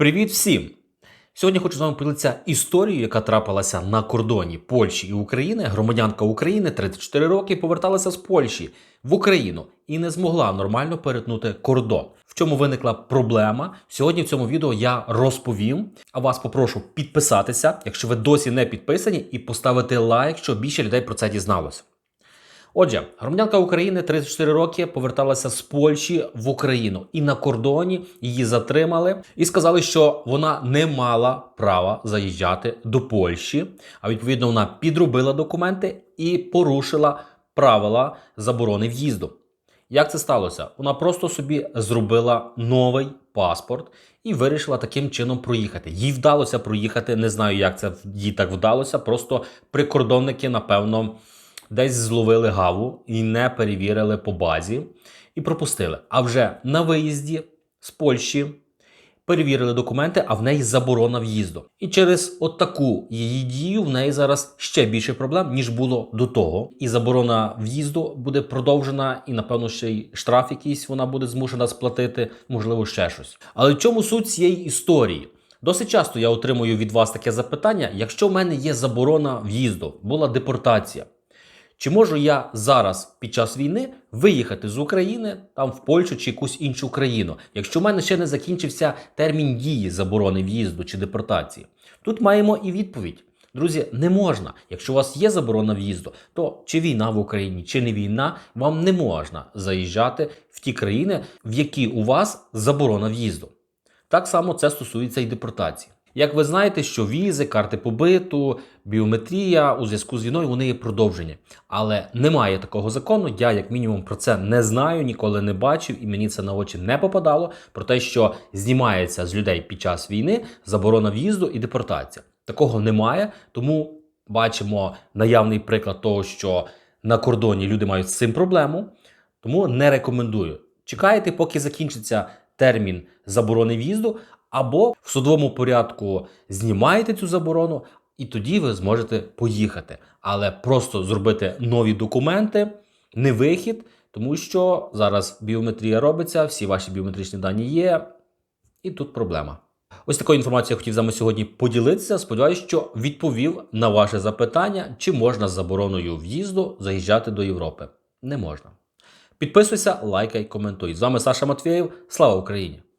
Привіт всім! Сьогодні хочу з вами поділитися історією, яка трапилася на кордоні Польщі і України. Громадянка України 34 роки поверталася з Польщі в Україну і не змогла нормально перетнути кордон. В чому виникла проблема? Сьогодні в цьому відео я розповім. А вас попрошу підписатися, якщо ви досі не підписані, і поставити лайк, щоб більше людей про це дізналося. Отже, громадянка України 34 роки поверталася з Польщі в Україну, і на кордоні її затримали і сказали, що вона не мала права заїжджати до Польщі. А відповідно, вона підробила документи і порушила правила заборони в'їзду. Як це сталося? Вона просто собі зробила новий паспорт і вирішила таким чином проїхати. Їй вдалося проїхати. Не знаю, як це їй так вдалося. Просто прикордонники, напевно десь зловили гаву і не перевірили по базі і пропустили. А вже на виїзді з Польщі перевірили документи, а в неї заборона в'їзду. І через от таку її дію в неї зараз ще більше проблем, ніж було до того. І заборона в'їзду буде продовжена, і напевно ще й штраф якийсь вона буде змушена сплатити, можливо, ще щось. Але в чому суть цієї історії? Досить часто я отримую від вас таке запитання: якщо в мене є заборона в'їзду, була депортація. Чи можу я зараз під час війни виїхати з України там в Польщу чи якусь іншу країну, якщо в мене ще не закінчився термін дії заборони в'їзду чи депортації? Тут маємо і відповідь. Друзі, не можна. Якщо у вас є заборона в'їзду, то чи війна в Україні, чи не війна, вам не можна заїжджати в ті країни, в які у вас заборона в'їзду. Так само це стосується і депортації. Як ви знаєте, що візи, карти побиту, біометрія у зв'язку з війною вони є продовжені. Але немає такого закону. Я, як мінімум, про це не знаю, ніколи не бачив, і мені це на очі не попадало. Про те, що знімається з людей під час війни заборона в'їзду і депортація. Такого немає, тому бачимо наявний приклад того, що на кордоні люди мають з цим проблему. Тому не рекомендую. Чекайте, поки закінчиться термін заборони в'їзду, або в судовому порядку знімаєте цю заборону, і тоді ви зможете поїхати. Але просто зробити нові документи не вихід, тому що зараз біометрія робиться, всі ваші біометричні дані є, і тут проблема. Ось такою інформацією я хотів з вами сьогодні поділитися. Сподіваюсь, що відповів на ваше запитання, чи можна з забороною в'їзду заїжджати до Європи. Не можна. Підписуйся, лайкай, коментуй. З вами Саша Матвєєв. Слава Україні!